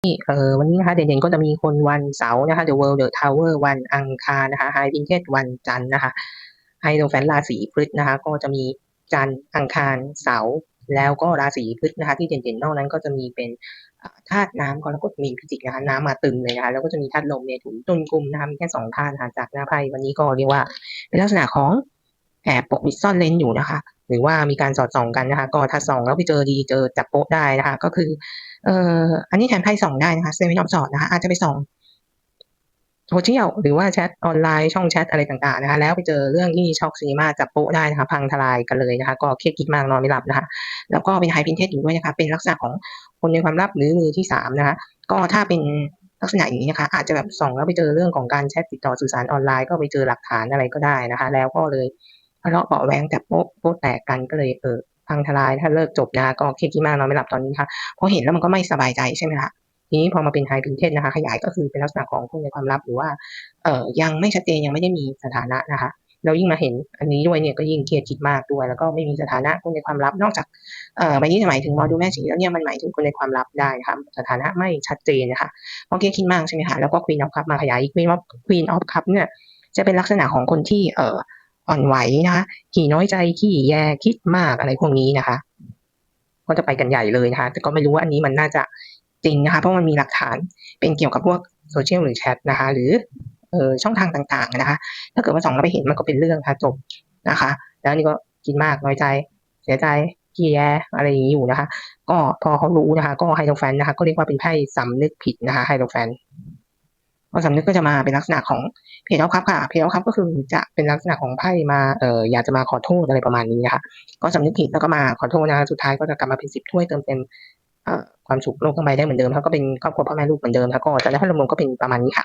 เอ่อวันนี้นะคะเด่นๆก็จะมีคนวันเสาร์นะคะ The World The Tower วันอังคารนะคะ High Vintage วันจันทร์นะคะไฮโดรแฟนราศีพฤษนะคะ ก็จะมีจันทร์อังคารเสาร์แล้วก็ราศีพฤษนะคะ ที่เด่นๆนอกนั้นก็จะมีเป็นธาตุน้ำกรกฎมีพิจิกนะคะน้ำมาตึมเลยนะคะแล้วก็จะมีธาตุลมเมถุนตุลกุมนะคะมีแค่สองธาตุนะคะจากหน้าไพ่วันนี้ก็เรียกว่า เป็นลักษณะของแอบปกปิดซ่อนเร้นอยู่นะคะ หรือว่ามีการสอดส่องกันนะคะ ก็ถ้าส่องแล้วไปเจอดีเจอจับโป๊ะได้นะคะ ก็คือเอ่ออันนี้แทนไพ่ส่องได้นะคะเซมินอมสอดนะคะ อาจจะไปส่องโซเชียลหรือว่าแชทออนไลน์ช่องแชทอะไรต่างๆนะคะ แล้วไปเจอเรื่องที่ช็อกซีนีมาจับโป๊ะได้นะคะ พังทลายกันเลยนะคะ ก็เครียดคิดมากนอนไม่หลับนะคะ แล้วก็เป็นไฮพินเทสอยู่ด้วยนะคะ เป็นลักษณะของคนในความลับหรือมือที่สามนะคะ ก็ถ้าเป็นลักษณะอย่างนี้นะคะ อาจจะแบบส่องแล้วไปเจอเรื่องของการแชทติดต่อสื่อสารออนไลน์ก็ไปเจอหลักฐานอะไรก็ได้นะคะ แล้วก็เลยะเลาะเบาแวงจับโป๊ะโป๊ะแตกกันก็เลยเออพังทลายถ้าเลิกจบนะก็เครียดคิดมากนอนไม่หลับตอนนี้ค่ะพอเห็นแล้วมันก็ไม่สบายใจใช่ไหมคะทีนี้พอมาเป็นไฮพินเทสนะคะ ขยายก็คือเป็นลักษณะของคนในความลับหรือว่าเอ่อยังไม่ชัดเจนยังไม่ได้มีสถานะนะคะเรายิ่งมาเห็นอันนี้ด้วยเนี่ยก็ยิ่งเครียดคิดมากด้วย แล้วก็ไม่มีสถานะคนในความลับนอกจากเอ่อใบนี้จะหมายถึงมอดูแม่ชีแล้วเนี่ยมันหมายถึงคนในความลับได้ค่ะสถานะไม่ชัดเจนนะคะเพราะเครียดคิดมากใช่ไหมคะแล้วก็ควีนออฟคัพมาขยายควีนออฟควีนออฟคัพเนี่ยจะเป็นลักษณะของคนที่เอ่อ อ่อนไหวนะคะขี้น้อยใจขี้แยคิดมากอะไรพวกนี้นะคะ ก็จะไปกันใหญ่เลยนะคะ แต่ก็ไม่รู้ว่าอันนี้มันน่าจะจริงนะคะ เพราะมันมีหลักฐานเป็นเกี่ยวกับพวกโซเชียลหรือแชทนะคะ หรือเออช่องทางต่างๆนะคะ ถ้าเกิดว่าสองแล้วไปเห็นมันก็เป็นเรื่องค่ะจบนะคะ แล้วนี่ก็คิดมากน้อยใจ เสียใจขี้แยอะไรอย่างนี้อยู่นะคะ ก็พอเขารู้นะคะ ก็ไฮโดรแฟนนะคะ ก็เรียกว่าเป็นไพ่สำนึกผิดนะคะไฮโดรแฟน ก็สำนึกก็จะมาเป็นลักษณะของเพจเอาครับค่ะเพจเอาครับก็คือจะเป็นลักษณะของไพ่มาเอออยากจะมาขอโทษอะไรประมาณนี้นะคะก็สำนึกผิดแล้วก็มาขอโทษนะคะสุดท้ายก็จะกลับมาเป็นสิบถ้วยเติมเต็มความสุขโลกทั้งใบได้เหมือนเดิมแล้วก็เป็นครอบครัวพ่อแม่ลูกเหมือนเดิมแล้วก็จะได้ให้รวมก็เป็นประมาณนี้ค่ะ